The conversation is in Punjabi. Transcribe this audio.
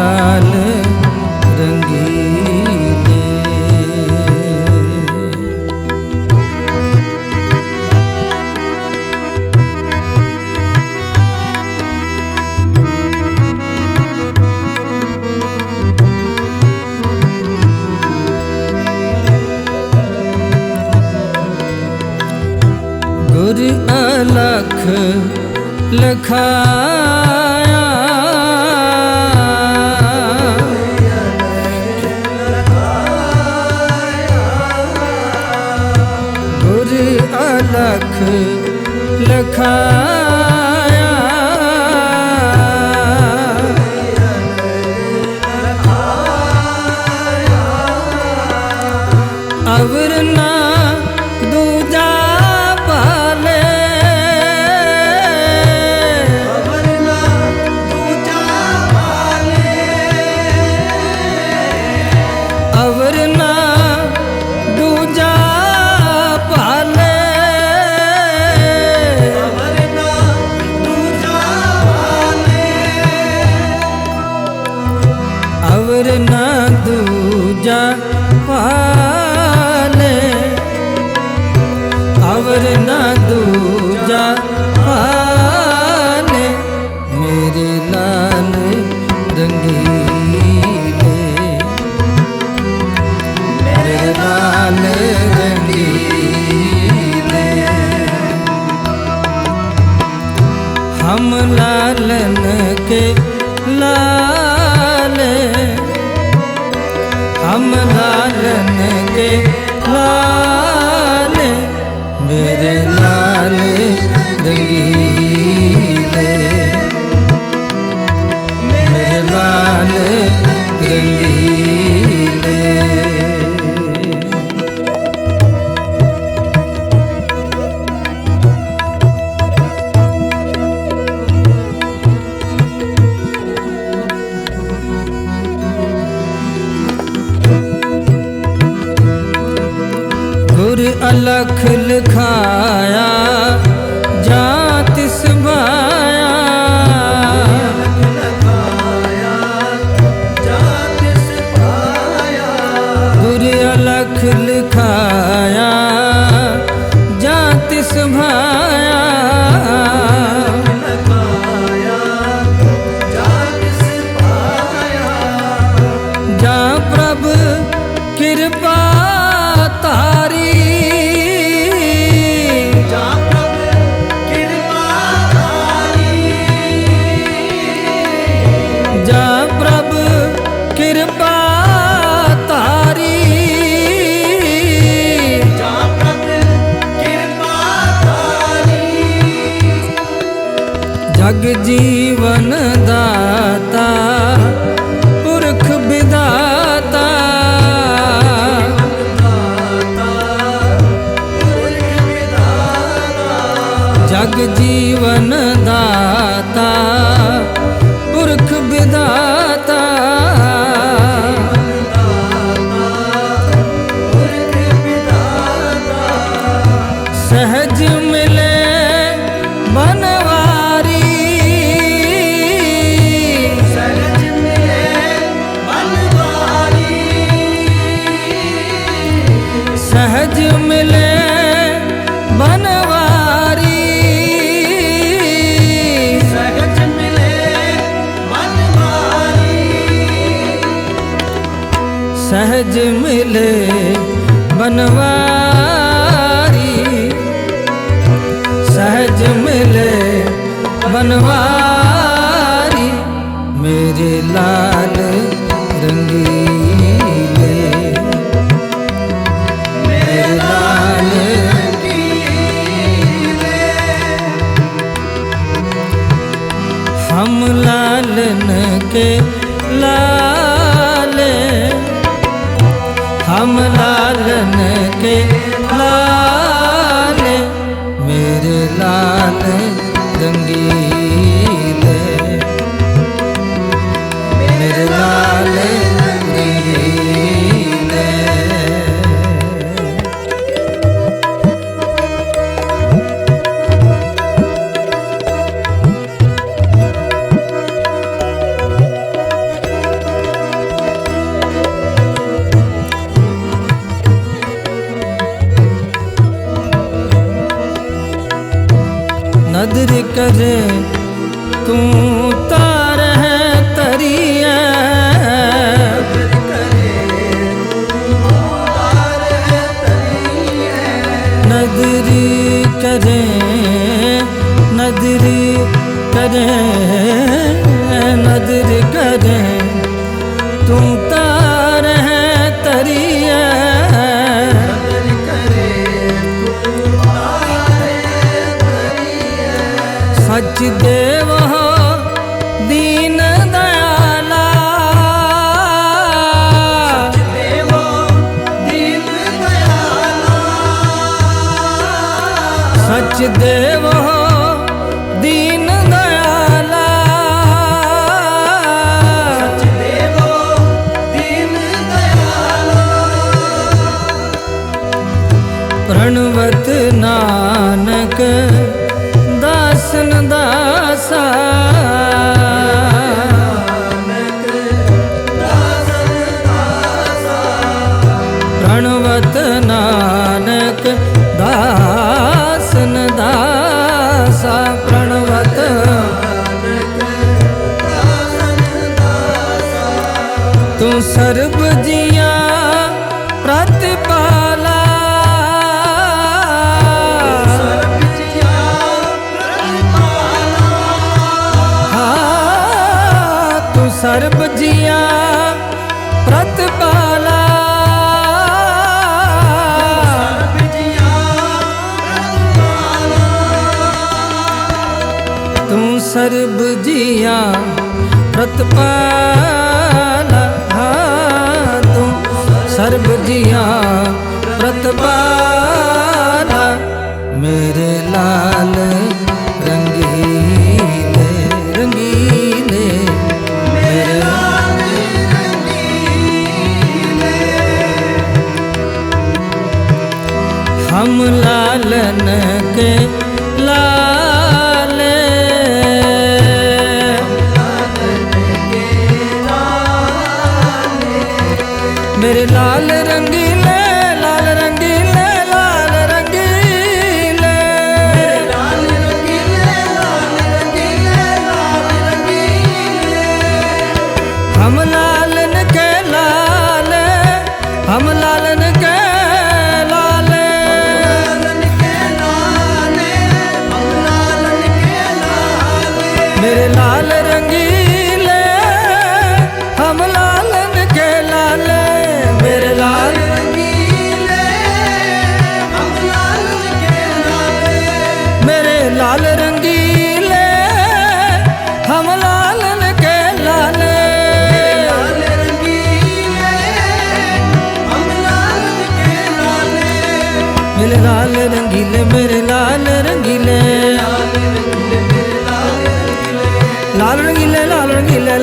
ਨਾਲ ਰੰਗੀਲੇ ਗੁਰ ਅਲਖ ਲਖਾ मेरे लाल ਗੁਰ ਅਲਖ ਲਿਖਾਇਆ। ਜਗ ਜੀਵਨ ਦਾਤਾ ਪੁਰਖ ਵਿਦਾਤਾ। ਜਗ ਜੀਵਨ ਦਾਤਾ ਪੁਰਖ ਵਿਦਾਤਾ। ਸਹਜ ਮਿਲੇ ਬਨਵਾਰੀ ਸਹਜ ਮਿਲੇ ਬਨਵਾਰੀ ਸਹਜ ਮਿਲੇ ਬਨਵਾਰੀ ਮੇਰੇ ਲਾਲ ਰੰਗੀਲੇ के लाले हम लालन के लाले मेरे लाल रंगीले नदरी करे नदरी करे नदर करे तू तार है तरिया सच देव ਦੇਵੋ ਦੀਨ ਦੇਵੋ ਦੀਨ ਪ੍ਰਣਵਤ ਨਾਨ ਤੂੰ ਸਰਬ ਜੀਆਂ ਪ੍ਰਤਿਪਾਲਾ। ਸਰਬ ਜੀਆਂ ਪ੍ਰਤਪਾਲਾ। ਤੂੰ ਸਰਬ ਜੀਆਂ ਪ੍ਰਤਪਾਲਾ। ਸਰਬ ਜੀਆਂ ਪ੍ਰਤਪਾਲਾ ਮੇਰੇ ਲਾਲ ਰੰਗੀਲੇ ਰੰਗੀਲੇ ਮੇਰੇ ਲਾਲ ਹਮ ਲਾਲਨ ਕੇ